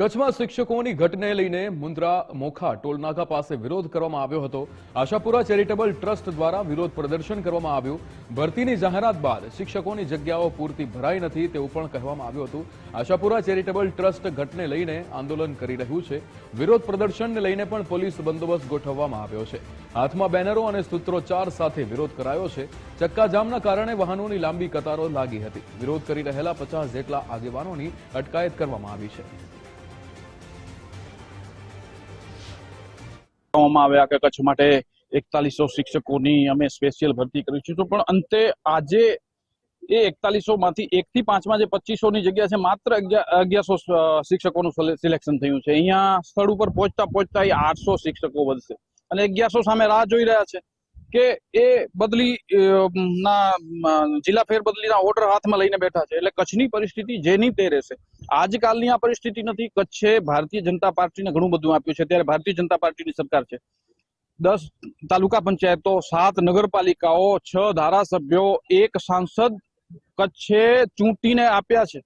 કચ્છમાં શિક્ષકોની ઘટને લઈને મુન્દ્રા મોખા ટોલનાકા પાસે વિરોધ કરવામાં આવ્યો હતો. આશાપુરા ચેરિટેબલ ટ્રસ્ટ દ્વારા વિરોધ પ્રદર્શન કરવામાં આવ્યું. ભરતીની જાહેરાત બાદ શિક્ષકોની જગ્યાઓ પૂરતી ભરાઈ નથી તેવું પણ કહેવામાં આવ્યું હતું. આશાપુરા ચેરિટેબલ ટ્રસ્ટ ઘટને લઈને આંદોલન કરી રહ્યું છે. વિરોધ પ્રદર્શનને લઈને પણ પોલીસ બંદોબસ્ત ગોઠવવામાં આવ્યો છે. હાથમાં બેનરો અને સૂત્રોચ્ચાર સાથે વિરોધ કરાયો છે. ચક્કાજામના કારણે વાહનોની લાંબી કતારો લાગી હતી. વિરોધ કરી રહેલા પચાસ જેટલા આગેવાનોની અટકાયત કરવામાં આવી છે. કરવામાં આવ્યા કે કચ્છ માટે એકતાલીસો શિક્ષકોની અમે સ્પેશિયલ ભરતી કરી છે. પણ અંતે આજે એ એકતાલીસો માંથી એક થી પાંચમાં જે પચીસો ની જગ્યા છે, માત્ર અગિયારસો શિક્ષકોનું સિલેક્શન થયું છે. અહીંયા સ્થળ ઉપર પહોંચતા પહોંચતા એ આઠસો શિક્ષકો વધશે. અને અગિયારસો સામે રાહ જોઈ રહ્યા છે. કે એ બદલી ના જિલ્લા ફેરબદલીના ઓર્ડર હાથમાં લઈને બેઠા છે. એટલે કચ્છની પરિસ્થિતિ જેની તે રહેશે. આજકાલની આ પરિસ્થિતિ નથી. કચ્છે ભારતીય જનતા પાર્ટીને ઘણું બધું આપ્યું છે. ત્યારે ભારતીય જનતા પાર્ટીની સરકાર છે. દસ તાલુકા પંચાયતો, સાત નગરપાલિકાઓ, છ ધારાસભ્યો, એક સાંસદ કચ્છે ચૂંટીને આપ્યા છે.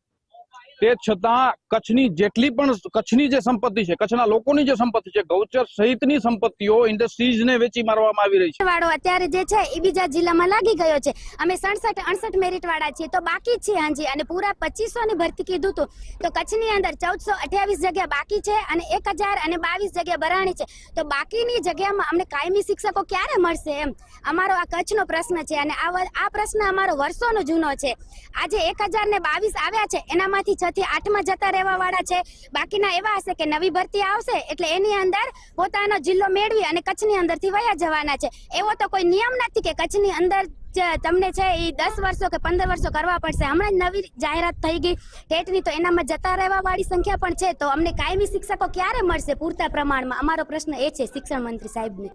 તે છતાં કચ્છની જેટલી પણ કચ્છની જે સંપત્તિ છે, કચ્છના લોકોની જે સંપત્તિ છે, ગૌચર સહિતની સંપત્તિઓ ઇન્ડસ્ટ્રીઝને વેચી મારવામાં આવી રહી છે. વાળો અત્યારે જે છે એ બીજા જિલ્લામાં લાગી ગયો છે. અમે સડસઠ, અડસઠ મેરિટ વાળા છીએ, તો બાકી છીએ હાજી. અને પૂરા પચીસો ની ભરતી કીધું હતું તો કચ્છની અંદર ચૌદસો અઠ્યાવીસ જગ્યા બાકી છે અને એક હજાર અને બાવીસ જગ્યા ભરાણી છે. તો બાકીની જગ્યામાં અમને કાયમી શિક્ષકો ક્યારે મળશે એમ? અમારો આ કચ્છનો પ્રશ્ન છે અને આ પ્રશ્ન અમારો વર્ષોનો જૂનો છે. આજે એક હજાર ને બાવીસ આવ્યા છે, એનામાંથી છ થી આઠમાં જતા રહેવા વાળા છે. બાકીના એવા હશે કે નવી ભરતી આવશે એટલે એની અંદર પોતાનો જિલ્લો મેળવી અને કચ્છની અંદરથી વયા જવાના છે. એવો તો કોઈ નિયમ નથી કે કચ્છની અંદર તમને છે એ દસ વર્ષો કે પંદર વર્ષો કરવા પડશે. હમણાં જ નવી જાહેરાત થઈ ગઈ. ટેટની તો એનામાં જતા રહેવા વાળી સંખ્યા પણ છે. તો અમને કાયમી શિક્ષકો ક્યારે મળશે પૂરતા પ્રમાણમાં? અમારો પ્રશ્ન એ છે શિક્ષણ મંત્રી સાહેબને.